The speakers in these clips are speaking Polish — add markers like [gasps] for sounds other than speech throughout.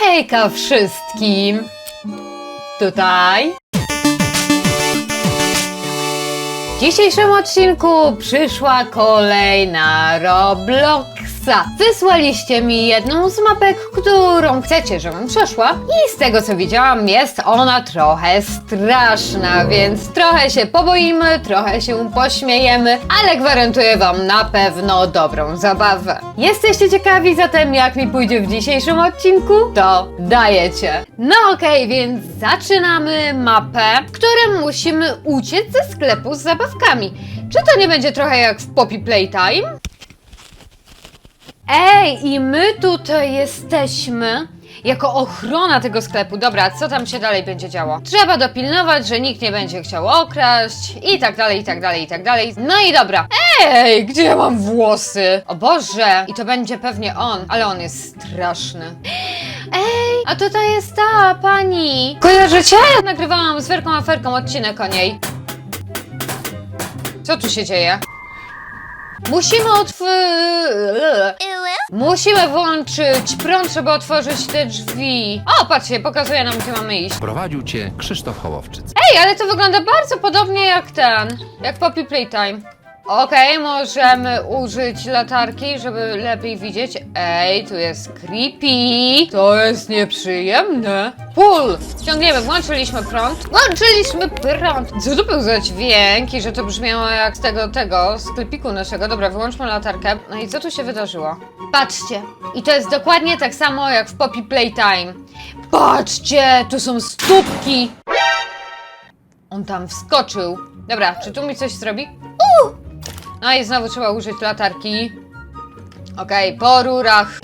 Hejka wszystkim! Tutaj. W dzisiejszym odcinku przyszła kolej na Robloxa. Wysłaliście mi jedną z mapek, którą chcecie, żebym przeszła i z tego co widziałam jest ona trochę straszna, więc trochę się poboimy, trochę się pośmiejemy, ale gwarantuję wam na pewno dobrą zabawę. Jesteście ciekawi zatem jak mi pójdzie w dzisiejszym odcinku? To dajecie. No okej, więc zaczynamy mapę, w którym musimy uciec ze sklepu z zabawkami. Czy to nie będzie trochę jak w Poppy Playtime? Ej, i my tutaj jesteśmy jako ochrona tego sklepu. Dobra, co tam się dalej będzie działo? Trzeba dopilnować, że nikt nie będzie chciał okraść i tak dalej, i tak dalej, i tak dalej. No i dobra. Ej, gdzie ja mam włosy? O Boże, i to będzie pewnie on, ale on jest straszny. Ej, a tutaj jest ta pani. Kojarzycie? Nagrywałam z Werką Aferką odcinek o niej. Co tu się dzieje? Musimy otworzyć... Musimy włączyć prąd, żeby otworzyć te drzwi. O, patrzcie, pokazuje nam, gdzie mamy iść. Prowadził cię Krzysztof Hołowczyc. Ej, ale to wygląda bardzo podobnie jak ten, jak Poppy Playtime. Okej, możemy użyć latarki, żeby lepiej widzieć. Ej, tu jest creepy. To jest nieprzyjemne. Pull! Ciągniemy, włączyliśmy prąd. Włączyliśmy prąd. Co to był za dźwięki, że to brzmiało jak z tego, tego, sklepiku naszego. Dobra, wyłączmy latarkę. No i co tu się wydarzyło? Patrzcie. I to jest dokładnie tak samo jak w Poppy Playtime. Patrzcie, tu są stópki. On tam wskoczył. Dobra, czy tu mi coś zrobi? Uuu! No i znowu trzeba użyć latarki. Okej, po rurach.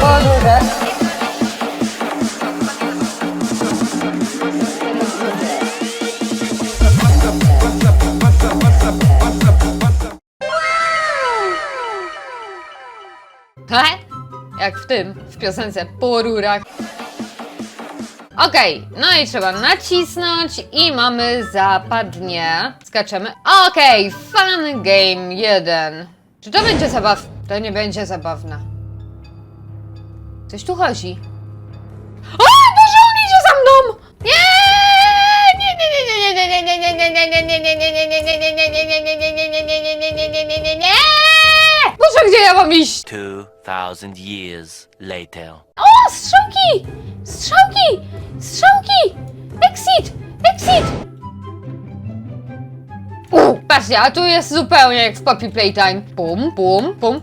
Po rurach. He? Jak w tym, w piosence po rurach. Ok, no i trzeba nacisnąć i mamy zapadnie. Skaczemy. Ok, fun game 1. Czy to będzie zabaw? To nie będzie zabawne. Coś tu chodzi. O, Boże, idzie za mną! Nie! Boże, gdzie ja mam iść? 2000 years later. O, strzałki! Strzałki! Strzałki! Exit! Exit! U, patrzcie, a tu jest zupełnie jak w Poppy Playtime. Pum, pum, pum.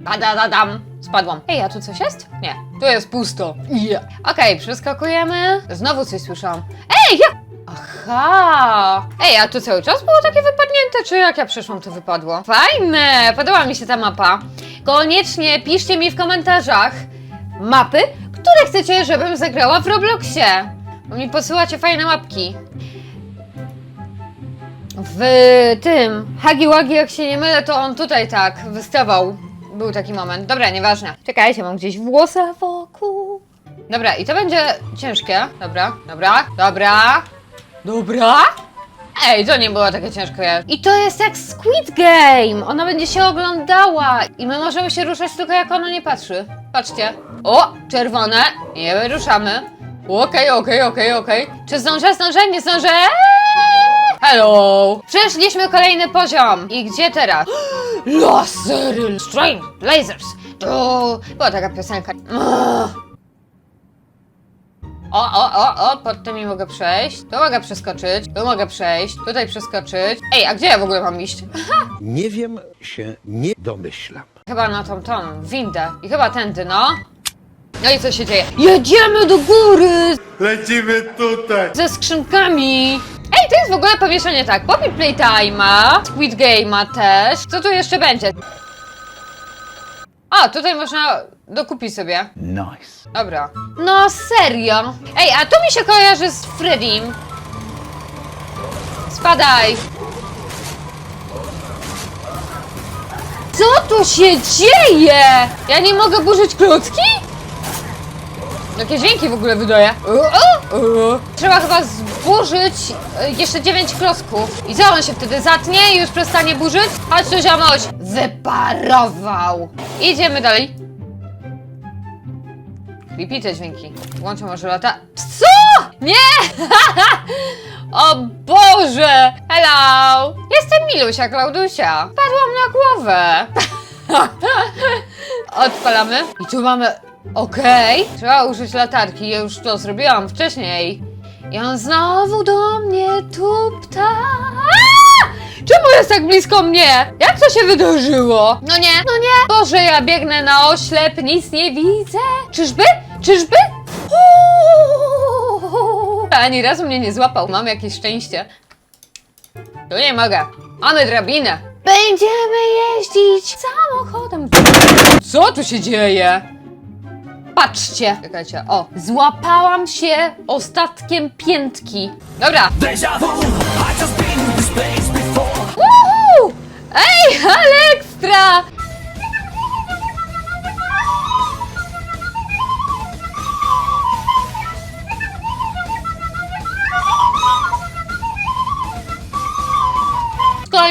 Badadadam. Spadłam. Ej, a tu coś jest? Nie, tu jest pusto. Yeah. Okej, przeskakujemy. Znowu coś słyszałam. Ej, ja... Aha! Ej, a tu cały czas było takie wypadnięte, czy jak ja przeszłam, to wypadło? Fajne! Podoba mi się ta mapa. Koniecznie piszcie mi w komentarzach mapy, które chcecie, żebym zagrała w Robloxie. Bo mi posyłacie fajne mapki. W tym Hagi Wagi, jak się nie mylę, to on tutaj tak wystawał. Był taki moment. Dobra, nieważne. Czekajcie, mam gdzieś włosa wokół. Dobra, i to będzie ciężkie. Dobra, dobra, dobra. Dobra. Ej, to nie było takie ciężkie. I to jest jak Squid Game. Ona będzie się oglądała. I my możemy się ruszać tylko jak ona nie patrzy. Patrzcie. O, czerwone. Nie ruszamy. Okej, okej, okej, okej. Czy zdążę? Zdążę? Nie zdążę? Hello! Przeszliśmy kolejny poziom. I gdzie teraz? [gasps] Lasery! Strange! Lasers! To była taka piosenka. O, o, o, o, pod tymi mogę przejść. Tu mogę przeskoczyć. Tu mogę przejść. Tutaj przeskoczyć. Ej, a gdzie ja w ogóle mam iść? [laughs] Nie wiem, się nie domyślam. Chyba na tą, tą, windę. I chyba tędy, no. No i co się dzieje? Jedziemy do góry! Lecimy tutaj! Ze skrzynkami! Ej, to jest w ogóle pomieszanie tak. Poppy Playtime'a, Squid Game'a też. Co tu jeszcze będzie? O, tutaj można dokupić sobie. Nice. Dobra. No serio? Ej, a to mi się kojarzy z Freddym. Spadaj! Co tu się dzieje? Ja nie mogę burzyć klocki? Jakie dźwięki w ogóle wydaje? Trzeba chyba zburzyć y, jeszcze 9 klocków. I co on się wtedy zatnie i już przestanie burzyć? Chodź tu ziomoś! Wyparował! Idziemy dalej. Creepy te dźwięki. Włączę może lata... Co? Nie! [laughs] o Boże! Hello! Jestem Milusia Klaudusia. Padłam na głowę. [laughs] Odpalamy. I tu mamy... Okej. Trzeba użyć latarki. Ja już to zrobiłam wcześniej. I on znowu do mnie tupta. Aaa! Czemu jest tak blisko mnie? Jak to się wydarzyło? No nie, no nie. Boże, ja biegnę na oślep, nic nie widzę. Czyżby? Czyżby? Uuu. Ani razu mnie nie złapał. Mam jakieś szczęście. Tu nie mogę. Mamy drabinę. Będziemy jeździć samochodem. Co tu się dzieje? Patrzcie. Czekajcie. O, złapałam się ostatkiem piętki. Dobra. Uhu!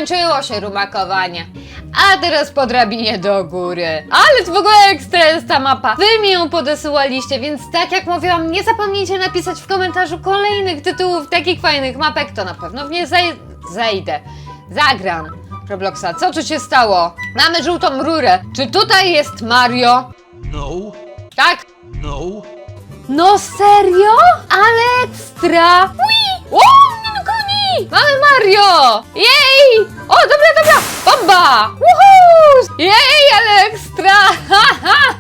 Skończyło się rumakowanie. A teraz po drabinie do góry. Ale to w ogóle ekstra jest ta mapa. Wy mi ją podesyłaliście, więc tak jak mówiłam, nie zapomnijcie napisać w komentarzu kolejnych tytułów takich fajnych mapek, to na pewno w nie zaj zejdę. Zagram Robloxa. Co tu się stało? Mamy żółtą rurę. Czy tutaj jest Mario? No, Tak? no. No serio? Ale ekstra! Ui! O, mnie goni! Mamy Mario! Jej! O, dobra, dobra! Bomba! Woohoo! Jej, ale ekstra! Ha, [laughs] ha!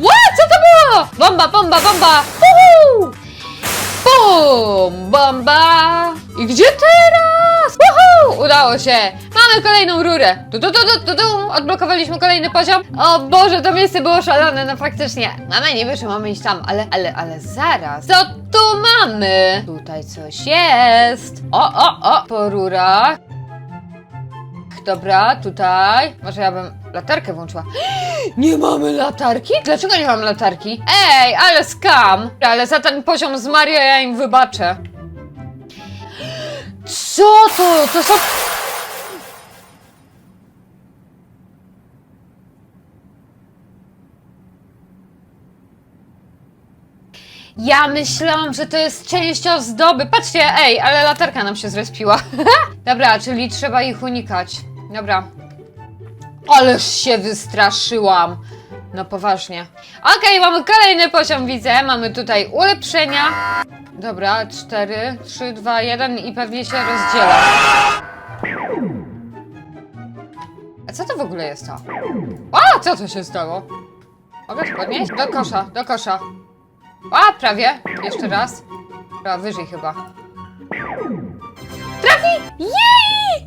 Ła, co to było? Bomba, bomba, bomba! Woohoo! Bum! Bomba! I gdzie teraz? Woohoo! Udało się! Mamy kolejną rurę! Tu, tu, tu, tu, tu, tu. Odblokowaliśmy kolejny poziom. O Boże, to miejsce było szalone, no faktycznie. Mamy niby, że mamy iść tam, ale, ale, ale zaraz. Co tu mamy? Tutaj coś jest. O, o, o! Po rurach. Dobra, tutaj. Może ja bym latarkę włączyła. [gasps] Nie mamy latarki? Dlaczego nie mam latarki? Ej, ale skam! Ale za ten poziom z Mario ja im wybaczę. Co to? To są... Ja myślałam, że to jest część ozdoby. Patrzcie, ej, ale latarka nam się zrespiła. [laughs] Dobra, czyli trzeba ich unikać. Dobra. Ależ się wystraszyłam. No poważnie. Okej, mamy kolejny poziom, widzę. Mamy tutaj ulepszenia. Dobra, 4, 3, 2, 1 i pewnie się rozdziela. A co to w ogóle jest to? A, co to się stało? Mogę podnieść? Do kosza, do kosza. A, prawie. Jeszcze raz. Dobra, wyżej chyba. Trafi! Jej!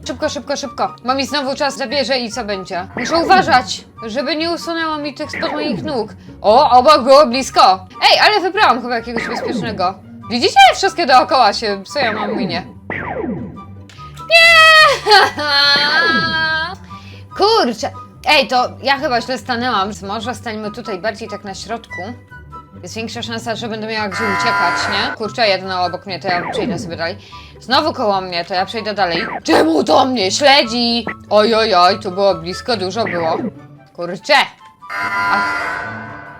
Szybko, szybko, szybko. Bo mi znowu czas zabierze i co będzie? Muszę uważać, żeby nie usunęło mi tych spod moich nóg. O, obok było blisko. Ej, ale wybrałam chyba jakiegoś bezpiecznego. Widzicie? Wszystkie dookoła się psują na minie. Nie! [laughs] Kurczę. Ej, to ja chyba źle stanęłam. Może stańmy tutaj bardziej tak na środku. Jest większa szansa, że będę miała gdzie uciekać, nie? Kurczę, jedna obok mnie, to ja przejdę sobie dalej. Znowu koło mnie, to ja przejdę dalej. Czemu to mnie śledzi? Oj, oj, oj, tu było blisko, dużo było. Kurczę. Ach.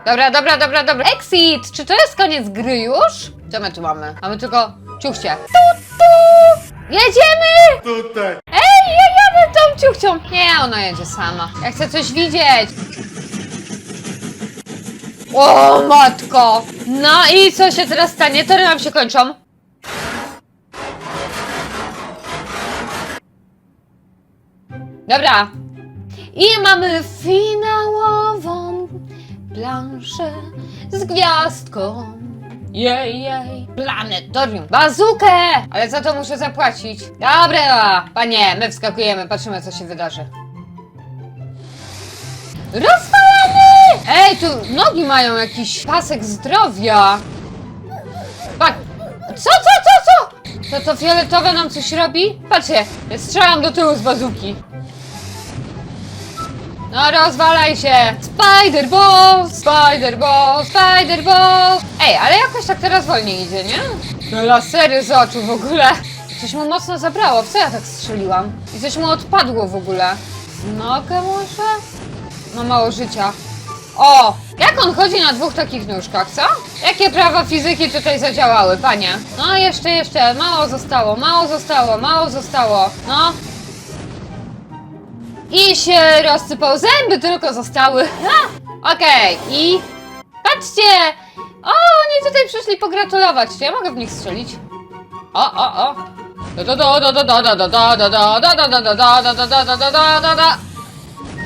Dobra, dobra, dobra, dobra. Exit! Czy to jest koniec gry już? Co my tu mamy? Mamy tylko ciuchcie. Tu, tu! Jedziemy! Tutaj. Ej, ja jadę tą ciuchcią! Nie, ona jedzie sama. Ja chcę coś widzieć. O, matko! No i co się teraz stanie? Tory nam się kończą. Dobra. I mamy finałową planszę z gwiazdką. Jej, jej. Planetorium. Bazukę! Ale za to muszę zapłacić. Dobra, panie, my wskakujemy, patrzymy co się wydarzy. Rozwalamy! Ej, tu nogi mają jakiś pasek zdrowia. Patrz. Co, co, co, co? To to fioletowe nam coś robi? Patrzcie, strzelam do tyłu z bazuki. No rozwalaj się! Spider Ball! Spider Ball! Spider Ball! Ej, ale jakoś tak teraz wolniej idzie, nie? No lasery z oczu w ogóle. Coś mu mocno zabrało. W co ja tak strzeliłam? I coś mu odpadło w ogóle. W nogę może? Ma mało życia. O! Jak on chodzi na dwóch takich nóżkach, co? Jakie prawa fizyki tutaj zadziałały, panie? No, jeszcze, jeszcze. Mało zostało, mało zostało, mało zostało. No. I się rozsypał. Zęby tylko zostały. Okej, okay. i... Patrzcie! O, oni tutaj przyszli pogratulować. Czy ja mogę w nich strzelić? O, o, o.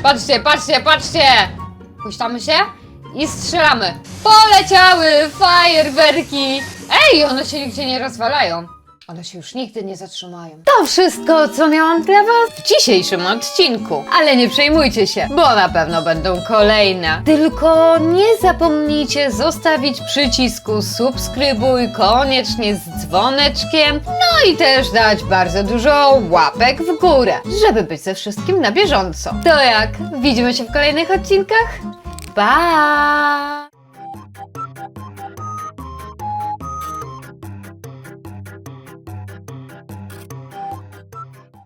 Patrzcie, patrzcie, patrzcie! Puściamy się i strzelamy. Poleciały fajerwerki! Ej, one się nigdzie nie rozwalają. One się już nigdy nie zatrzymają. To wszystko, co miałam dla Was w dzisiejszym odcinku. Ale nie przejmujcie się, bo na pewno będą kolejne. Tylko nie zapomnijcie zostawić przycisku subskrybuj koniecznie z dzwoneczkiem. No i też dać bardzo dużo łapek w górę, żeby być ze wszystkim na bieżąco. To jak? Widzimy się w kolejnych odcinkach? Pa!